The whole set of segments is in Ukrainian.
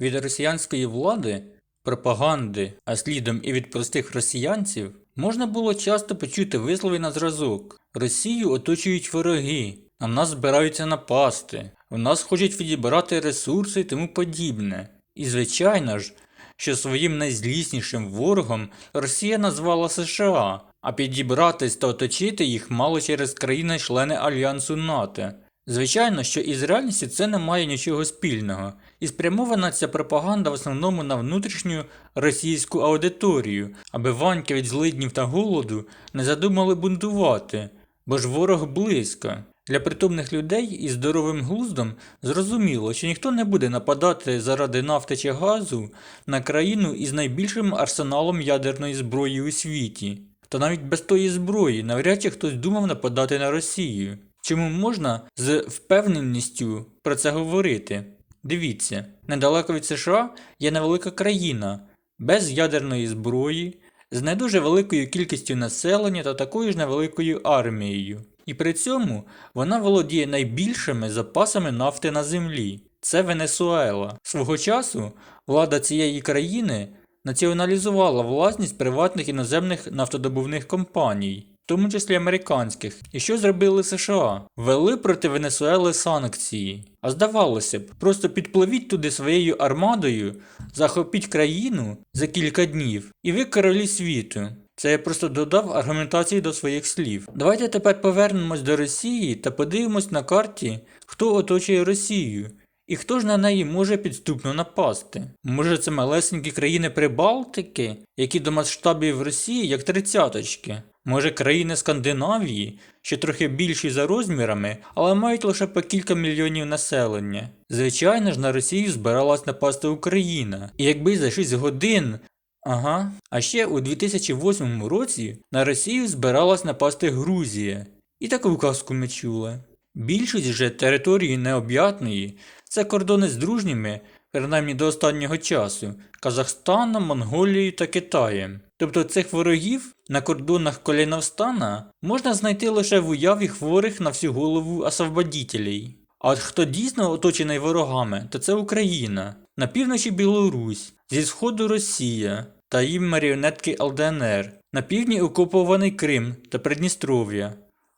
Від росіянської влади, пропаганди, а слідом і від простих росіянців можна було часто почути вислови на зразок: Росію оточують вороги, на нас збираються напасти, в нас хочуть відібрати ресурси і тому подібне. І звичайно ж, що своїм найзліснішим ворогом Росія назвала США, а підібратись та оточити їх мало через країни-члени Альянсу НАТО. Звичайно, що із реальністю це не має нічого спільного, і спрямована ця пропаганда в основному на внутрішню російську аудиторію, аби ваньки від злиднів та голоду не задумали бунтувати, бо ж ворог близько. Для притомних людей із здоровим глуздом зрозуміло, що ніхто не буде нападати заради нафти чи газу на країну із найбільшим арсеналом ядерної зброї у світі. Та навіть без тої зброї навряд чи хтось думав нападати на Росію. Чому можна з впевненістю про це говорити? Дивіться, недалеко від США є невелика країна без ядерної зброї, з не дуже великою кількістю населення та такою ж невеликою армією. І при цьому вона володіє найбільшими запасами нафти на землі. Це Венесуела. Свого часу влада цієї країни націоналізувала власність приватних іноземних нафтодобувних компаній, тому числі американських. І що зробили США? Ввели проти Венесуели санкції. А здавалося б, просто підпливіть туди своєю армадою, захопіть країну за кілька днів, і ви королі світу. Це я просто додав аргументації до своїх слів. Давайте тепер повернемось до Росії та подивимось на карті, хто оточує Росію. І хто ж на неї може підступно напасти? Може це малесенькі країни Прибалтики, які до масштабів Росії як тридцяточки? Може країни Скандинавії, що трохи більші за розмірами, але мають лише по кілька мільйонів населення. Звичайно ж, на Росію збиралась напасти Україна. І якби за 6 годин. Ага. А ще у 2008 році на Росію збиралась напасти Грузія. І таку казку ми чули. Більшість же території необ'ятної це кордони з дружніми, принаймні до останнього часу, Казахстаном, Монголією та Китаєм. Тобто цих ворогів на кордонах Коліновстана можна знайти лише в уяві хворих на всю голову освободітелей. А от хто дійсно оточений ворогами, то це Україна, на півночі Білорусь, зі сходу Росія та її маріонетки ЛДНР, на півдні окупований Крим та Придністров'я,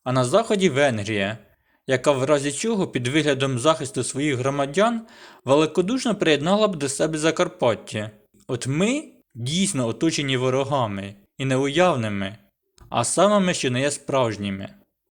а на заході Венгрія, яка в разі чого під виглядом захисту своїх громадян великодушно приєднала б до себе Закарпаття. От ми дійсно оточені ворогами і неуявними, а самими, що не є справжніми.